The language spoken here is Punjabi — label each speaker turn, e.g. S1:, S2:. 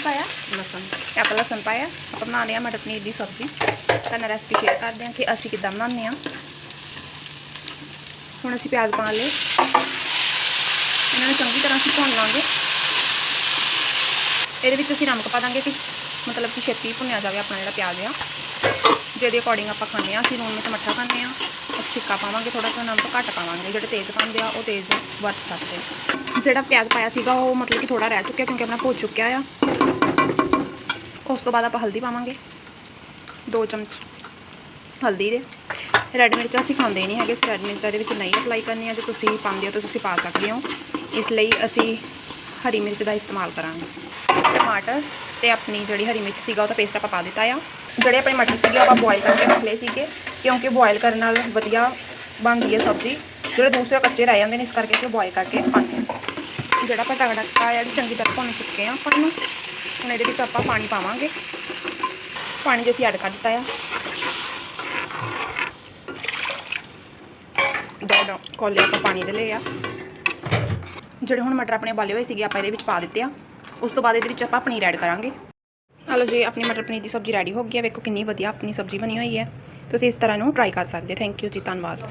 S1: ਪਾਇਆ?
S2: ਲਸਣ।
S1: ਆਪਾਂ ਲਸਣ ਪਾਇਆ। ਆਪਾਂ ਬਣਾਉਂਦੇ ਆ ਮਟਰ ਪਨੀਰ ਦੀ ਸਬਜ਼ੀ। ਤੁਹਾਨੂੰ ਰੈਸਪੀ ਸ਼ੇਅਰ ਕਰਦੇ ਹਾਂ ਕਿ ਅਸੀਂ ਕਿੱਦਾਂ ਬਣਾਉਂਦੇ ਆ ਹੁਣ ਅਸੀਂ ਪਿਆਜ਼ ਪਾ ਲਏ। ਇਹਨਾਂ ਨੂੰ ਚੰਗੀ ਤਰ੍ਹਾਂ ਅਸੀਂ ਭੁੰਨ ਲਾਂਗੇ। ਇਹਦੇ ਵਿੱਚ ਅਸੀਂ ਨਮਕ ਪਾ ਦਾਂਗੇ ਕਿ ਮਤਲਬ ਕਿ ਛੇਤੀ ਭੁੰਨਿਆ ਜਾਵੇ ਆਪਣਾ ਜਿਹੜਾ ਪਿਆਜ਼ ਆ। ਜਿਹਦੇ ਅਕੋਰਡਿੰਗ ਆਪਾਂ ਖਾਂਦੇ ਆ ਅਸੀਂ ਲੂਣ ਮਿਰਚ ਮੱਠਾ ਖਾਂਦੇ ਆ ਅਸੀਂ ਫਿੱਕਾ ਪਾਵਾਂਗੇ ਥੋੜਾ ਜਿਹਾ, ਨਮਕ ਘੱਟ ਪਾਵਾਂਗੇ, ਜਿਹੜੇ ਤੇਜ਼ ਪਾਉਂਦੇ ਆ, ਉਹ ਤੇਜ਼ ਵਰਤ ਸਕਦੇ ਆ। ਜਿਹੜਾ ਪਿਆਜ਼ ਪਾਇਆ ਸੀਗਾ, ਉਹ ਮਤਲਬ ਕਿ ਥੋੜਾ ਰਹਿ ਚੁੱਕਿਆ ਕਿਉਂਕਿ ਆਪਣਾ ਭੁੱਜ ਚੁੱਕਿਆ ਆ। ਉਸ ਤੋਂ ਬਾਅਦ ਆਪਾਂ ਹਲਦੀ ਪਾਵਾਂਗੇ 2 ਚਮਚ ਹਲਦੀ ਦੇ। ਰੈੱਡ ਮਿਰਚਾਂ ਅਸੀਂ ਖਾਂਦੇ ਨਹੀਂ ਹੈਗੇ ਰੈੱਡ ਮਿਰਚਾਂ ਦੇ ਵਿੱਚ ਨਹੀਂ ਅਪਲਾਈ ਕਰਨੀ ਹੈ ਜੇ ਤੁਸੀਂ ਪਾਉਂਦੇ ਹੋ ਤਾਂ ਤੁਸੀਂ ਪਾ ਸਕਦੇ ਹੋ। ਇਸ ਲਈ ਅਸੀਂ ਹਰੀ ਮਿਰਚ ਦਾ ਇਸਤੇਮਾਲ ਕਰਾਂਗੇ। ਟਮਾਟਰ ਤੇ ਆਪਣੀ ਜਿਹੜੀ ਹਰੀ ਮਿਰਚ ਸੀਗਾ ਉਹਦਾ ਪੇਸਟ ਆਪਾਂ ਪਾ ਦਿੱਤਾ ਆ। ਜਿਹੜੇ ਆਪਣੇ ਮਟਰ ਸੀਗੇ ਆਪਾਂ ਬੋਇਲ ਕਰਕੇ ਰੱਖ ਲਏ ਸੀਗੇ, ਕਿਉਂਕਿ ਬੋਇਲ ਕਰਨ ਨਾਲ ਵਧੀਆ ਬਣਦੀ ਹੈ ਸਬਜ਼ੀ। ਜਿਹੜੇ ਦੂਸਰੇ ਕੱਚੇ ਰਹਿ ਜਾਂਦੇ ਨੇ, ਇਸ ਕਰਕੇ ਅਸੀਂ ਬੋਇਲ ਕਰਕੇ ਪਾਉਂਦੇ ਹਾਂ ਜਿਹੜਾ ਆਪਾਂ ਤਗੜਾ ਆ ਚੰਗੀ ਤਰ੍ਹਾਂ ਭੁੰਨ ਚੁੱਕੇ ਆ ਆਪਾਂ ਨੂੰ ਹੁਣ ਇਹਦੇ ਵਿੱਚ ਆਪਾਂ ਪਾਣੀ ਪਾਵਾਂਗੇ। ਪਾਣੀ ਜੇ ਅਸੀਂ ਐਡ ਕਰ ਦਿੱਤਾ ਆ। ਦੋ ਦੋ ਕੋਲੇ ਆਪਾਂ ਪਾਣੀ ਦੇ ਲਏ ਆ। ਜਿਹੜੇ ਹੁਣ ਮਟਰ ਆਪਣੇ ਬਾਲੇ ਹੋਏ ਸੀਗੇ, ਆਪਾਂ ਇਹਦੇ ਵਿੱਚ ਪਾ ਦਿੱਤੇ ਆ। ਉਸ ਤੋਂ ਬਾਅਦ ਇਹਦੇ ਵਿੱਚ ਆਪਾਂ ਪਨੀਰ ਐਡ ਕਰਾਂਗੇ। ਹਲੋ ਜੀ, ਆਪਣੀ ਮਟਰ ਪਨੀਰ ਦੀ ਸਬਜ਼ੀ ਰੈਡੀ ਹੋ ਗਈ ਹੈ। ਵੇਖੋ ਕਿੰਨੀ ਵਧੀਆ ਆਪਣੀ ਸਬਜ਼ੀ ਬਣੀ ਹੋਈ ਹੈ। ਤੁਸੀਂ ਇਸ ਤਰ੍ਹਾਂ ਨੂੰ ਟਰਾਈ ਕਰ ਸਕਦੇ ਥੈਂਕ ਯੂ ਜੀ, ਧੰਨਵਾਦ।